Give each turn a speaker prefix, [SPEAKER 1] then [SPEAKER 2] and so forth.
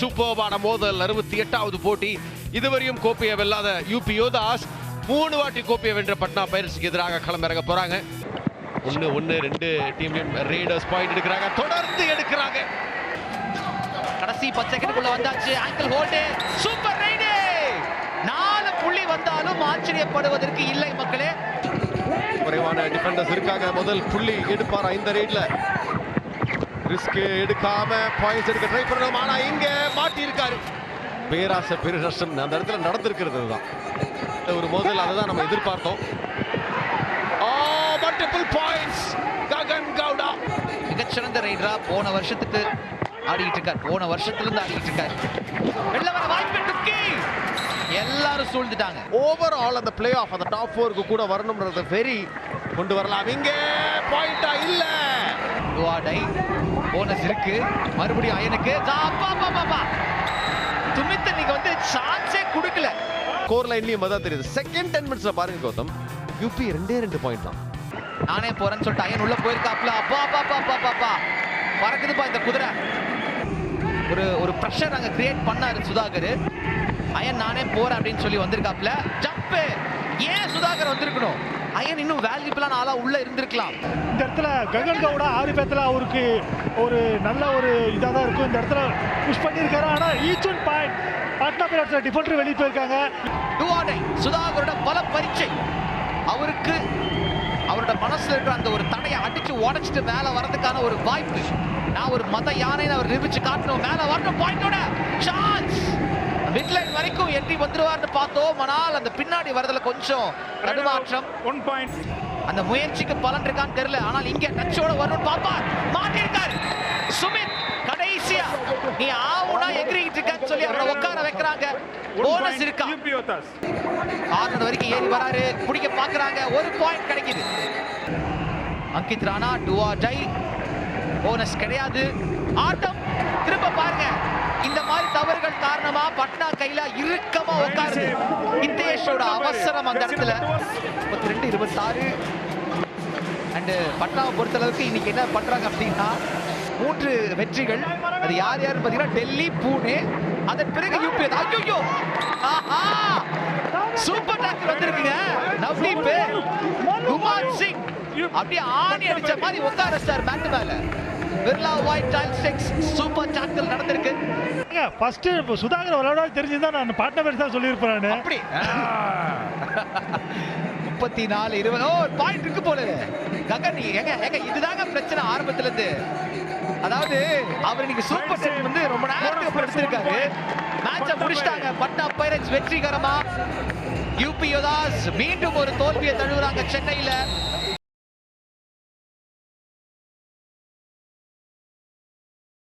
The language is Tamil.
[SPEAKER 1] சூப்பர்பான மோதல் அறுபத்தி எட்டாவது போட்டி. இதுவரையும் கோப்பையை வெல்லாத யூபி யோதாஸ் மூணு வாட்டி கோப்பையை வென்ற பட்னா பைரட்ஸுக்கு எதிராக களமிறங்க போறாங்க. ஒன்னு ஒன்னு ரெண்டு டீம்லயும் ரேடர்ஸ் பாயிண்ட் எடுக்கிறாங்க. தொடர்ந்து எடுக்கிறாங்க.
[SPEAKER 2] கடைசி பத்து செகண்டுக்குள்ள வந்தாச்சு. ஆங்கிள் ஹோல்டு சூப்பர் ரைடு நாலு புள்ளி வந்தாலும் ஆச்சரியப்படுவதற்கு இல்லை மக்களே.
[SPEAKER 1] குறைவான டிஃபெண்டர்ஸ் இருக்காங்க. முதல் புள்ளி எடுப்பாரா இந்த ரேட்ல ரிஸ்க் எடுக்காம பாயிண்ட்ஸ் எடுக்க ட்ரை பண்ணணும். ஆனா இங்க மாட்டி இருக்காரு பேராசை பெருநஷ்டம் அந்த இடத்துல நடந்திருக்கிறது தான். ஒரு மோதல் அதை தான் நம்ம எதிர்பார்த்தோம். Multiple points Gagan Gowda.
[SPEAKER 2] மிகச்சிறந்த ரைடரா போன வருஷத்துக்கு ஆடிட்டு இருக்கார். போன வருஷத்துல இருந்து ஆடிட்டு இருக்கார். வெளில வர வாய்ப்பு டுக்கி எல்லாரும் சூழ்ந்துட்டாங்க.
[SPEAKER 1] ஓவரால் அந்த பிளே ஆஃப் அந்த டாப் ஃபோருக்கு கூட வரணும்ன்றது வெரி கொண்டு வரலாம். இங்கே பாயிண்டா இல்ல.
[SPEAKER 2] டுவாடை போனஸ் இருக்கு. மறுபடியும் அயனுக்கு. அப்பா அப்பா அப்பா துமித் நீங்க வந்து சான்ஸே கொடுக்கல.
[SPEAKER 1] ஸ்கோர் லைன்லயும் அதான் தெரியுது. செகண்ட் டென் மினிட்ஸ்ல பாருங்க கௌதம். யூபி ரெண்டே ரெண்டு பாயிண்ட் தான்.
[SPEAKER 2] நானே போறேன்னு சொல்லிட்டு அயன் உள்ள போயிருக்காப்ல அப்பா அப்பா அப்பா அப்பா பறக்குதுப்பா இந்த குதிரை. ஒரு ஒரு ப்ரெஷர் அங்க கிரியேட் பண்ணாரு சுதாகர். அயன் நானே போறேன் அப்படின்னு சொல்லி வந்திருக்காப்ல ஜம்ப் ஏன் சுதாகர் வந்திருக்கணும்? அயன் இன்னும் வேல்யூபிளான ஆளா உள்ள இருந்திருக்கலாம்.
[SPEAKER 3] இந்த இடத்துல ககன் கவுடா ஆறு பேத்துல அவருக்கு ஒரு நல்ல ஒரு இதாக தான் இருக்கும். இந்த இடத்துல புஷ் பண்ணியிருக்காரு. ஆனால் ஈச் ஒன் பாயிண்ட் பாட்னா பைரட்ஸில் டிஃபெண்டர் வெளியே போயிருக்காங்க.
[SPEAKER 2] டுவாடை சுதாகரோட பல பரீட்சை. அவருக்கு அவரோட மனசுல இருக்கிற அந்த ஒரு தடையை அடிச்சு உடைச்சிட்டு மேல வரதுக்கான ஒரு வாய்ப்பு. நான் ஒரு மத யானைன்னு அவர் நிரூபிச்சு காட்டணும். மேல வரணும். பாயிண்டோட சான்ஸ் மிட்லைன் வரைக்கும் எட்டி வந்துருவார்னு பார்த்தோம். ஆனால் அந்த பின்னாடி வரதுல கொஞ்சம் நடுமாற்றம்
[SPEAKER 3] ஒன் பாயிண்ட்
[SPEAKER 2] அந்த முயற்சிக்கு பலன் இருக்கான்னு தெரியல. ஆனால் இங்க டச்சோட வரும்னு பார்ப்பார் மாட்டிருக்கார் சுமித் கடைசியா. நீ ஆவுனா எகிரிக்கிட்டு இருக்கான்னு சொல்லி அவரை உட்கார வைக்கிறாங்க. போனஸ் இருக்கா? ஆறுனது வரைக்கும் ஏறி வராரு. பிடிக்க பாக்குறாங்க ஒரு பாயிண்ட் கிடைக்குது. அங்கித் ராணா டுவா ஜை போனஸ் கிடையாது. ஆட்டம் திரும்ப பாருங்க இந்த மாதிரி தவறுகள் காரணமா பட்னா கையில இறுக்கமா உட்காருது இந்தேஷோட அவசரம் அந்த இடத்துல. முப்பத்தி ரெண்டு இருபத்தாறு. அண்டு பட்னாவை பொறுத்தளவுக்கு இன்னைக்கு என்ன பண்றாங்க அப்படின்னா மூன்று வெற்றிகள். அது யார் யாருன்னு பார்த்தீங்கன்னா டெல்லி பூனே. அதன் பிறகு யூபி ஐயோ ஆஹா! சூப்பர் டாக்கர் வந்திருக்குங்க. நவ்தீப் குமார் சிங். அப்படியே ஆணி அடிச்ச மாதிரி உட்கார சார் மேட் மேல. Birla white tile six super
[SPEAKER 3] first இப்போ சுதாகர் விளையாடாது தெரிஞ்சுதான் நான் பாட்னா பைரட்ஸ் தான் சொல்லியிருப்பேன்
[SPEAKER 2] அப்படி. முப்பத்தி நாலு இருபது. ஓ பாயிண்ட் இருக்கு போல. ககன் ஏங்க ஏங்க இதுதாங்க பிரச்சனை ஆரம்பத்துல இருந்து அதாவது அவர் இன்னைக்கு சூப்பர் டென் வந்து ரொம்ப நேரத்துக்கு அப்புறம் எடுத்திருக்காரு மேட்சை முடிச்சிட்டாங்க. பட்னா பைரட்ஸ் வெற்றிகரமா. யூபி யோதாஸ் மீண்டும் ஒரு தோல்வியை தழுவுறாங்க சென்னையில.